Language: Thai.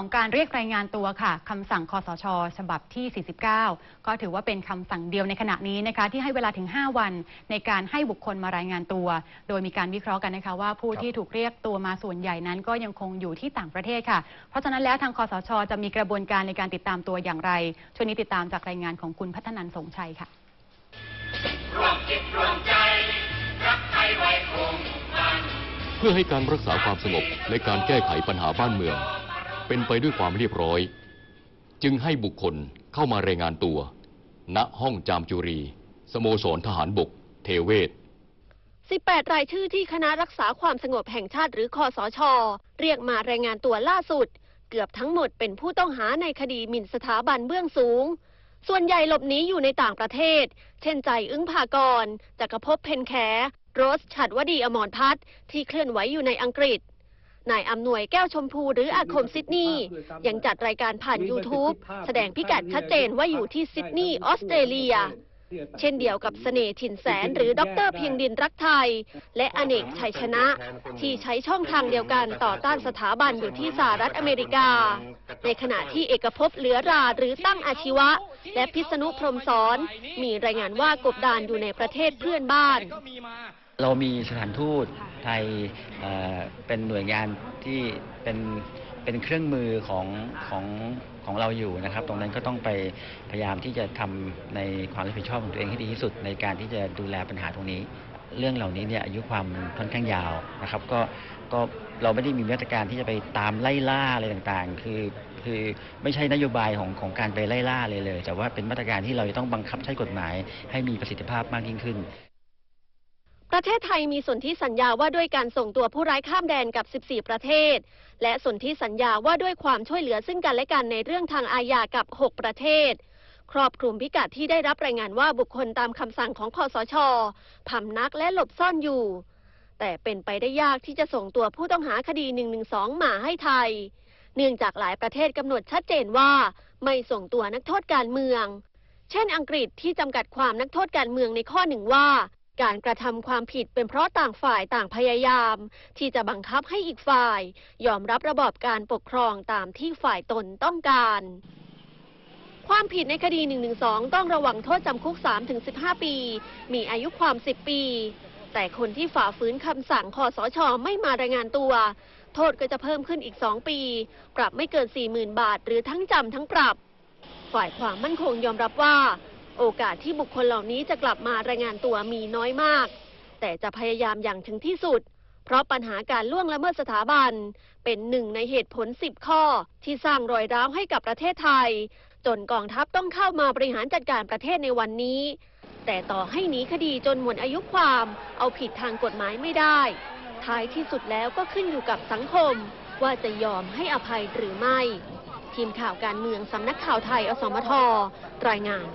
ของการเรียกรายงานตัวค่ะคำสั่งคอสช ฉบับที่ 49 ก็ถือว่าเป็นคำสั่งเดียวในขณะนี้นะคะ ที่ให้เวลาถึง 5 วันในการให้บุคคลมารายงานตัว โดยมีการวิเคราะห์กันนะคะว่าผู้ครับที่ถูกเรียกตัวมาส่วนใหญ่นั้น ก็ยังคงอยู่ที่ต่างประเทศค่ะ เพราะฉะนั้นแล้วทางคอสช จะมีกระบวนการในการติดตามตัวอย่างไร ช่วงนี้ติดตามจากรายงานของคุณพัฒนันท์สงชัยค่ะร่วมจิตร่วมใจรักไทยไว้คงมันเพื่อให้การรักษาความสงบในการแก้ไขปัญหาบ้านเมือง เป็นไปด้วยความเรียบร้อย จึงให้บุคคลเข้ามารายงานตัว ณห้องจามจุรี สโมสรทหารบก เทเวศ 18 รายชื่อที่คณะรักษาความสงบแห่งชาติหรือคอสช เรียกมารายงานตัวล่าสุด เกือบทั้งหมดเป็นผู้ต้องหาในคดีหมิ่นสถาบันเบื้องสูง ส่วนใหญ่หลบหนีอยู่ในต่างประเทศ เช่นใจอึ้งภากรจักรภพเพนแขโรสฉัดวดีอมรพัฒน์ที่เคลื่อนไหวอยู่ในอังกฤษ นายอำนวยแก้วชมพูหรืออาคมซิดนีย์ยังจัดรายการผ่าน YouTube แสดงพิกัดชัดเจนว่าอยู่ที่ซิดนีย์ออสเตรเลีย เช่นเดียวกับเสน่ห์ถิ่นแสนหรือดรเพียงดินรักไทย และอเนกชัยชนะ ที่ใช้ช่องทางเดียวกันต่อต้านสถาบันอยู่ที่สหรัฐอเมริกา ในขณะที่เอกภพเหลือราหรือตั้งอาชีวะ และพิษณุพรมสอนมีรายงานว่ากบดานอยู่ในประเทศเพื่อนบ้าน เรามีสถานทูตไทยเอ่อเป็นหน่วยงานที่เป็นเป็นเครื่องมือของของของเราอยู่นะครับ ตรงนั้นก็ต้องไปพยายามที่จะทำในความรับผิดชอบของตัวเองให้ดีที่สุด ในการที่จะดูแลปัญหาตรงนี้ เรื่องเหล่านี้เนี่ยอายุความค่อนข้างยาวนะครับ ก็ก็เราไม่ได้มีมาตรการที่จะไปตามไล่ล่าอะไรต่างๆ คือคือไม่ใช่นโยบายของของการไปไล่ล่าเลยเลย แต่ว่าเป็นมาตรการที่เราจะต้องบังคับใช้กฎหมายให้มีประสิทธิภาพมากยิ่งขึ้น ประเทศไทยมีสนธิสัญญาว่าด้วยการส่งตัวผู้ร้ายข้ามแดนกับ 14 ประเทศ และสนธิสัญญาว่าด้วยความช่วยเหลือซึ่งกันและกันในเรื่องทางอาญากับ 6 ประเทศ ครอบคลุมพิกัดที่ได้รับรายงานว่าบุคคลตามคำสั่งของคอสชพำนักและหลบซ่อนอยู่ แต่เป็นไปได้ยากที่จะส่งตัวผู้ต้องหาคดี 112 มาให้ไทย เนื่องจากหลายประเทศกำหนดชัดเจนว่า ไม่ส่งตัวนักโทษการเมือง เช่น อังกฤษที่จำกัดความนักโทษการเมืองในข้อหนึ่งว่า การกระทำความผิดเป็นเพราะต่างฝ่ายต่างพยายาม ที่จะบังคับให้อีกฝ่าย ยอมรับระบอบการปกครองตามที่ฝ่ายตนต้องการ ความผิดในคดี 112 ต้องระวังโทษจำคุก 3-15 ปี มีอายุความ 10 ปี แต่คนที่ฝ่าฝืนคำสั่งคอสชไม่มารายงานตัว โทษก็จะเพิ่มขึ้นอีก 2 ปี ปรับไม่เกิน 40,000 บาท หรือทั้งจำทั้งปรับ ฝ่ายความมั่นคงยอมรับว่า โอกาสที่บุคคลเหล่านี้จะกลับมารายงานตัวมีน้อยมาก แต่จะพยายามอย่างถึงที่สุด เพราะปัญหาการล่วงละเมิดสถาบัน เป็นหนึ่งในเหตุผล 10 ข้อ ที่สร้างรอยร้าวให้กับประเทศไทย จนกองทัพต้องเข้ามาบริหารจัดการประเทศในวันนี้ แต่ต่อให้หนีคดีจนหมดอายุความ เอาผิดทางกฎหมายไม่ได้ ท้ายที่สุดแล้วก็ขึ้นอยู่กับสังคม ว่าจะยอมให้อภัยหรือไม่ ทีมข่าวการเมืองสำนักข่าวไทย อสมทรายงาน